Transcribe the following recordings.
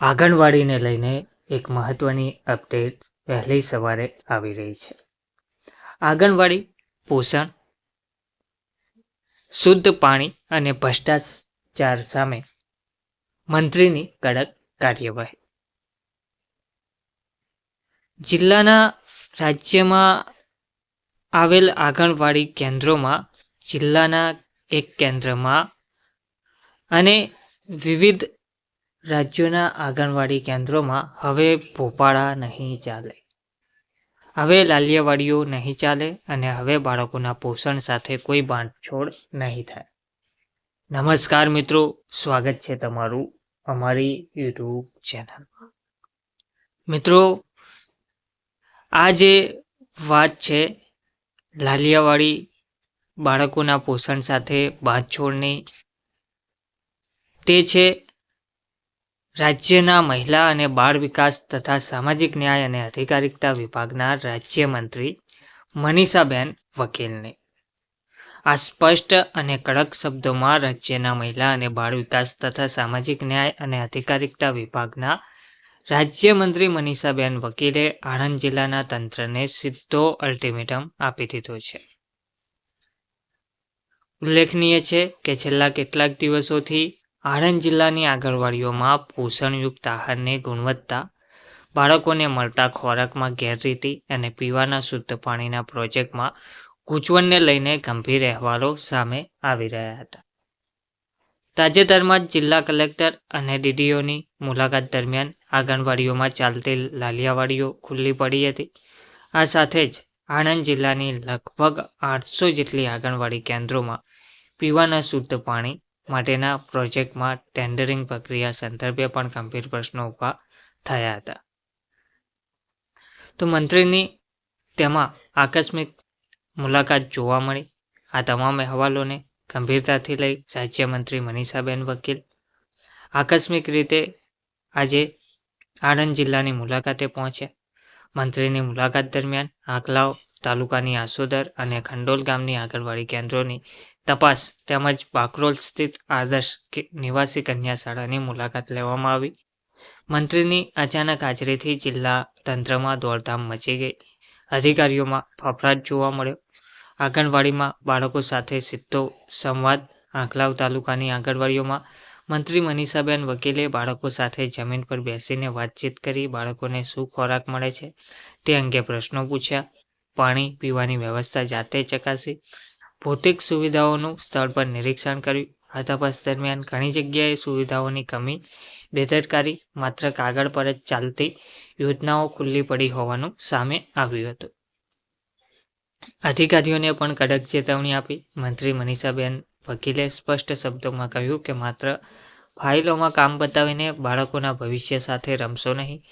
આંગણવાડીને લઈને એક મહત્વની અપડેટ વહેલી સવારે આવી રહી છે. આંગણવાડી, પોષણ, શુદ્ધ પાણી અને ભ્રષ્ટાચાર સામે મંત્રીની કડક કાર્યવાહી. જિલ્લાના રાજ્યમાં આવેલ આંગણવાડી કેન્દ્રોમાં જિલ્લાના એક કેન્દ્રમાં અને વિવિધ રાજ્યોના આંગણવાડી કેન્દ્રોમાં હવે ભોપાળા નહીં ચાલે. હવે લાલિયાવાડીઓ નહીં ચાલે અને હવે બાળકોના પોષણ સાથે કોઈ બાંધછોડ નહીં થાય. નમસ્કાર મિત્રો, સ્વાગત છે તમારું અમારી યુટ્યુબ ચેનલમાં. મિત્રો, આ જે વાત છે, લાલિયાવાડી બાળકોના પોષણ સાથે બાંધછોડની, તે છે રાજ્યના મહિલા અને બાળ વિકાસ તથા સામાજિક ન્યાય અને અધિકારિકતા વિભાગના રાજ્યમંત્રી મનીષાબેન વકીલને. આ સ્પષ્ટ અને કડક શબ્દોમાં રાજ્યના મહિલા અને બાળ વિકાસ તથા સામાજિક ન્યાય અને અધિકારિકતા વિભાગના રાજ્યમંત્રી મનીષાબેન વકીલે આણંદ જિલ્લાના તંત્રને સીધો અલ્ટિમેટમ આપી દીધો છે. ઉલ્લેખનીય છે કે છેલ્લા કેટલાક દિવસોથી આણંદ જિલ્લાની આંગણવાડીઓમાં પોષણયુક્ત આહારની ગુણવત્તા, બાળકોને મળતા ખોરાકમાં ગેરરીતિ અને પીવાના શુદ્ધ પાણીના પ્રોજેક્ટમાં ગૂંચવણને લઈને ગંભીર અહેવાલો સામે આવી રહ્યા હતા. તાજેતરમાં જ જિલ્લા કલેક્ટર અને ડીડીઓની મુલાકાત દરમિયાન આંગણવાડીઓમાં ચાલતી લાલિયાવાડીઓ ખુલ્લી પડી હતી. આ સાથે જ આણંદ જિલ્લાની લગભગ આઠસો જેટલી આંગણવાડી કેન્દ્રોમાં પીવાના શુદ્ધ પાણી માટેના પ્રોજેક્ટમાં ટેન્ડરિંગ પ્રક્રિયા સંદર્ભે પણ ગંભીર પ્રશ્નો ઊભા થયા હતા. તો મંત્રીની તેમાં આકસ્મિક મુલાકાત જોવા મળી. આ તમામ અહેવાલોને ગંભીરતાથી લઈ રાજ્યમંત્રી મનીષાબેન વકીલ આકસ્મિક રીતે આજે આણંદ જિલ્લાની મુલાકાતે પહોંચ્યા. મંત્રીની મુલાકાત દરમિયાન આંકલાવ તાલુકાની આસોદર અને ખંડોલ ગામની આંગણવાડી કેન્દ્રોની તપાસ તેમજ બાકરોલ સ્થિત આદર્શ નિવાસી કન્યા શાળાની મુલાકાત લેવામાં આવી. મંત્રીની અચાનક હાજરીથી જિલ્લા તંત્રમાં દોડધામ મચી ગઈ. અધિકારીઓમાં ફફડાટ જોવા મળ્યો. આંગણવાડીમાં બાળકો સાથે સીધો સંવાદ આંકલાવ તાલુકાની આંગણવાડીઓમાં મંત્રી મનીષાબેન વકીલે બાળકો સાથે જમીન પર બેસીને વાતચીત કરી બાળકોને શું ખોરાક મળે છે તે અંગે પ્રશ્નો પૂછ્યા. પાણી પીવાની વ્યવસ્થા જાતે ચકાસી. ભૌતિક સુવિધાઓનું સ્થળ પર નિરીક્ષણ કર્યું. આ તપાસ દરમિયાન ઘણી જગ્યાએ સુવિધાઓની કમી બેદરકારી માત્ર કાગળ પર જ ચાલતી યોજનાઓ ખુલ્લી પડી હોવાનું સામે આવ્યું હતું. અધિકારીઓને પણ કડક ચેતવણી આપી. મંત્રી મનીષાબેન વકીલે સ્પષ્ટ શબ્દોમાં કહ્યું કે માત્ર ફાઇલોમાં કામ બતાવીને બાળકોના ભવિષ્ય સાથે રમશો નહીં.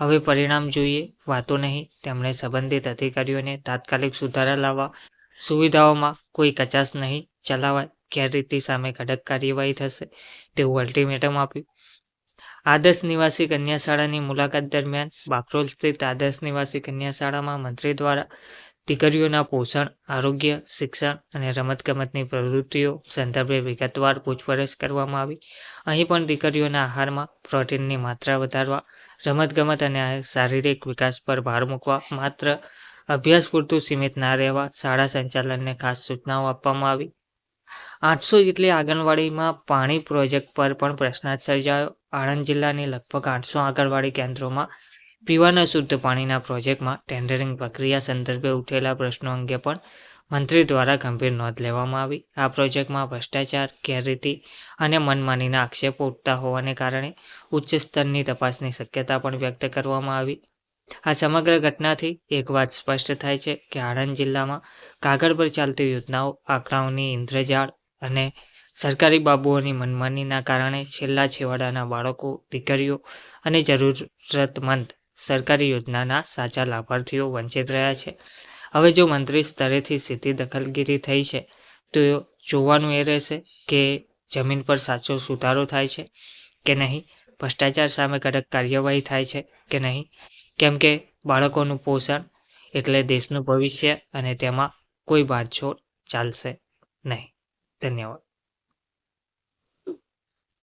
હવે પરિણામ જોઈએ, વાતો નહીં. તેમણે સંબંધિત અધિકારીઓને તાત્કાલિક સુધારા લાવવા, સુવિધાઓમાં કોઈ કચાશ નહીં ચલાવાય ગેરરીતિ સામે કડક કાર્યવાહી થશે, તેવું અલ્ટિમેટમ આપ્યું. આદર્શ નિવાસી કન્યાશાળાની મુલાકાત દરમિયાન બાકરોલ સ્થિત આદર્શ નિવાસી કન્યાશાળામાં મંત્રી દ્વારા દીકરીઓના પોષણ, આરોગ્ય, શિક્ષણ અને રમતગમતની પ્રવૃત્તિઓ સંદર્ભે વિગતવાર પૂછપરછ કરવામાં આવી. અહીં પણ દીકરીઓના આહારમાં પ્રોટીનની માત્રા વધારવા, રમતગમત અને શારીરિક વિકાસ પર ભાર મૂકવા, માત્ર અભ્યાસ પૂરતું સીમિત ના રહેવા, શાળા સંચાલનને ખાસ સૂચનાઓ આપવામાં આવી. આઠસો જેટલી આંગણવાડીમાં પાણી પ્રોજેક્ટ પર પણ પ્રશ્નાર્થ સર્જાયો. આણંદ જિલ્લાની લગભગ આઠસો આંગણવાડી કેન્દ્રોમાં પીવાના શુદ્ધ પાણીના પ્રોજેક્ટમાં ટેન્ડરિંગ પ્રક્રિયા સંદર્ભે ઉઠેલા પ્રશ્નો અંગે પણ મંત્રી દ્વારા ગંભીર નોંધ લેવામાં આવી. આ પ્રોજેક્ટમાં ભ્રષ્ટાચાર, ગેરરીતિ અને મનમાનીના આક્ષેપો ઉઠતા હોવાને કારણે ઉચ્ચ સ્તરની તપાસની શક્યતા પણ વ્યક્ત કરવામાં આવી. આ સમગ્ર ઘટનાથી એક વાત સ્પષ્ટ થાય છે કે આણંદ જિલ્લામાં કાગળ પર ચાલતી યોજનાઓ, આંકડાઓની ઇન્દ્રજાળ અને સરકારી બાબુઓની મનમાનીના કારણે છેલ્લા છેવાડાના બાળકો, દીકરીઓ અને જરૂરતમંદ સરકારી યોજનાના સાચા લાભાર્થીઓ વંચિત રહ્યા છે. હવે જો મંત્રી સ્તરેથી સીધી દખલગીરી થઈ છે, તો જોવાનું એ રહેશે કે જમીન પર સાચો સુધારો થાય છે કે નહીં, ભ્રષ્ટાચાર સામે કડક કાર્યવાહી થાય છે કે નહીં, કેમ કે બાળકોનું પોષણ એટલે દેશનું ભવિષ્ય અને તેમાં કોઈ બાંધછોડ ચાલશે નહીં. ધન્યવાદ.